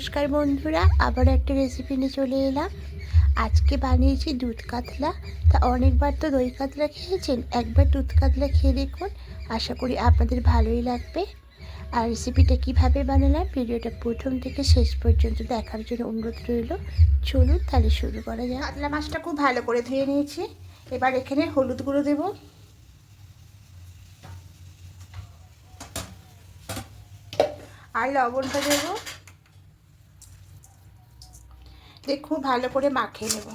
নমস্কার বন্ধুরা, আবার একটা রেসিপি নিয়ে চলে এলাম। আজকে বানিয়েছি দুধ কাতলা। তা অনেকবার তো দই কাতলা খেয়েছেন, একবার দুধ কাতলা খেয়ে দেখুন। আশা করি আপনাদের ভালোই লাগবে। আর রেসিপিটা কীভাবে বানালাম, ভিডিওটা প্রথম থেকে শেষ পর্যন্ত দেখার জন্য অনুরোধ রইল। চলুন তাহলে শুরু করা যায় কাতলা মাছটা খুব ভালো করে ধুয়ে নিয়েছি। এবার এখানে হলুদ গুঁড়ো দেবো। আর লবণটা দেবো। দিয়ে খুব ভালো করে মাখিয়ে নেব।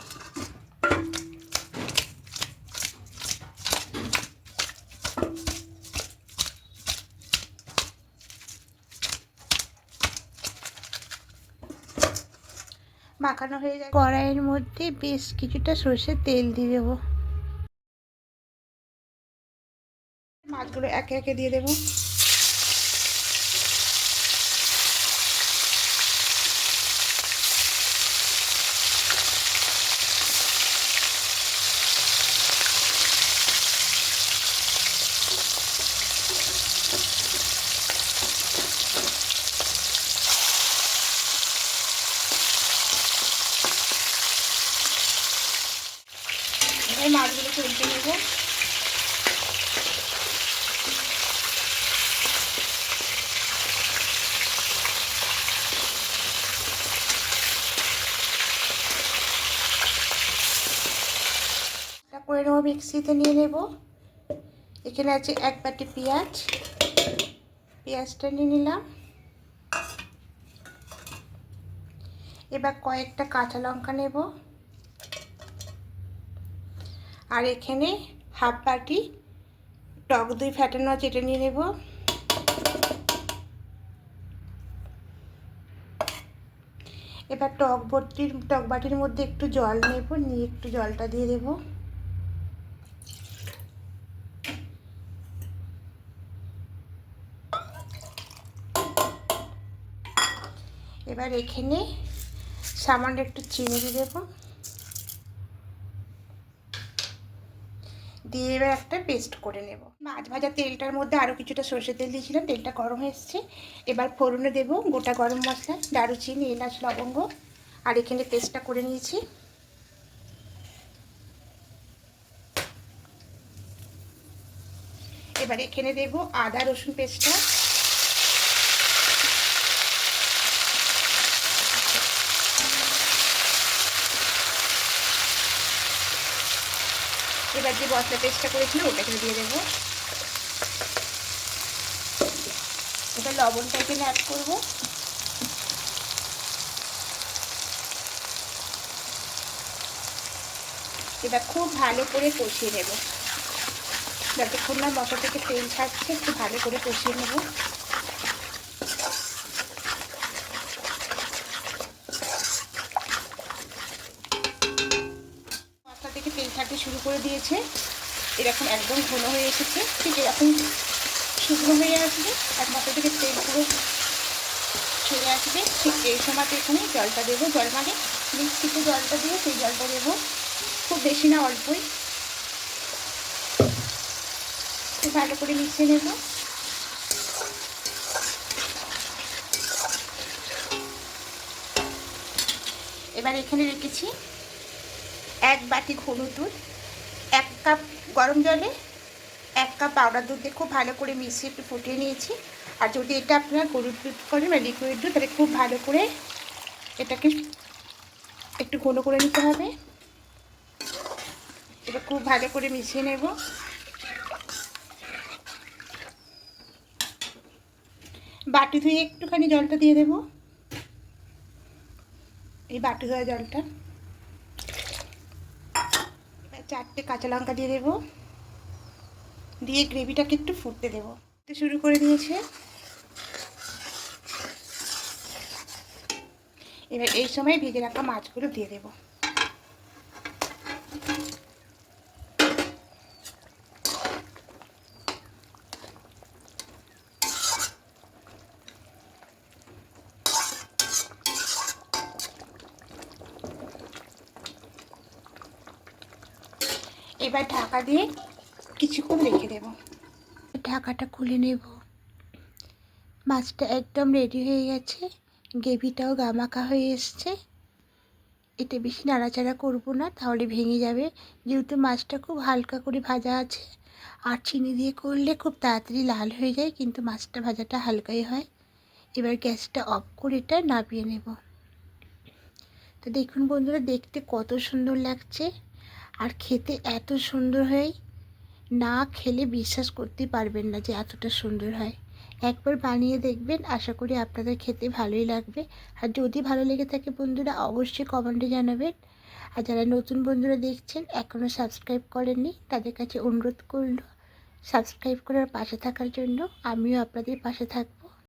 মাখানো হয়ে যায় কড়াইয়ের মধ্যে বেশ কিছুটা সর্ষের তেল দিয়ে দেবো। মাছগুলো একে একে দিয়ে দেবো। মাছগুলো তুলতে নেব। করে নেব, মিক্সিতে নিয়ে নেব। এখানে আছে এক বাটি পেঁয়াজ। পেঁয়াজটা নিয়ে নিলাম। এবার কয়েকটা কাঁচা লঙ্কা নেব। আর এখানে হাফ বাটি টক দই ফ্যাটানো এটা নিয়ে নেব। এবার টক বটির, টক বাটির মধ্যে একটু জল নেব, নিয়ে একটু জলটা দিয়ে দেবো। এবার এখানে সামান্য একটু চিনি দিয়ে দেবো। দিয়ে এবার একটা পেস্ট করে নেব। মাছ ভাজা তেলটার মধ্যে আরও কিছুটা সর্ষে তেল দিয়েছিলাম, তেলটা গরম এসছে। এবার ফোড়নে দেব গোটা গরম মশলা, দারুচিনি, এলাচ, লবঙ্গ, আর এখানে পেস্টটা করে নিয়েছি। এবার এখানে দেব আদা রসুন পেস্টটা এবার যে মশলা পেস্টটা করেছিলাম ওটা এখানে দিয়ে দেবো। এবার লবণটা এখানে অ্যাড করব। এবার খুব ভালো করে কষিয়ে নেব। যতক্ষণ না মশলা থেকে তেল ছাড়ছে একটু ভালো করে কষিয়ে নেব মশলা থেকে তেল ছাড়তে শুরু করে দিয়েছে। এরকম একদম ঘন হয়ে এসেছে। ঠিক এরকম শুকনো হয়ে আসবে। এক মশলা থেকে তেল পুরো ছেড়ে আসবে। ঠিক এই সময়তে এখানে জলটা দেবো। জল মানে মিক্সিতে জলটা দিয়ে সেই জলটা দেবো। খুব বেশি না, অল্পই। খুব ভালো করে মিশিয়ে নেব। এবার এখানে রেখেছি এক বাটি ঘন দুধ। এক কাপ গরম জলে এক কাপ পাউডার দুধ খুব ভালো করে মিশিয়ে একটু ফুটিয়ে নিয়েছি। আর যদি এটা আপনারা গরুর দুধ করেন বা লিকুইড দুধ, তাহলে খুব ভালো করে এটাকে একটু ঘন করে নিতে হবে। এবার খুব ভালো করে মিশিয়ে নেব। বাটি ধুয়ে একটুখানি জলটা দিয়ে দেব। এই বাটি ধোয়া জলটা। চারটে কাঁচা লঙ্কা দিয়ে দেবো। দিয়ে গ্রেভিটাকে একটু ফুটতে দেবো। শুরু করে দিয়েছে। এবার এই সময় ভেজে রাখা মাছগুলো দিয়ে দেবো। এবার ঢাকা দিয়ে কিছুক্ষণ রেখে দেব। ঢাকাটা খুলে নেব। মাছটা একদম রেডি হয়ে গেছে। গ্রেভিটাও গামাখা হয়ে এসছে। এটা বেশি নাড়াচাড়া করব না, তাহলে ভেঙে যাবে। যেহেতু মাছটা খুব হালকা করে ভাজা আছে, আর চিনি দিয়ে করলে খুব তাড়াতাড়ি লাল হয়ে যায়, কিন্তু মাছটা ভাজাটা হালকাই হয়। এবার গ্যাসটা অফ করে এটা নামিয়ে নেব। তো দেখুন বন্ধুরা, দেখতে কত সুন্দর লাগছে। আর খেতে এত সুন্দর হয়, না খেলে বিশ্বাস করতে পারবেন না যে এতটা সুন্দর হয়। একবার বানিয়ে দেখবেন, আশা করি আপনাদের খেতে ভালোই লাগবে। আর যদি ভালো লেগে থাকে বন্ধুরা, অবশ্যই কমেন্টে জানাবেন। আর যারা নতুন বন্ধুরা দেখছেন এখনও সাবস্ক্রাইব করেননি, তাদের কাছে অনুরোধ করল, সাবস্ক্রাইব করার পাশে থাকার জন্য, আমিও আপনাদের পাশে থাকব।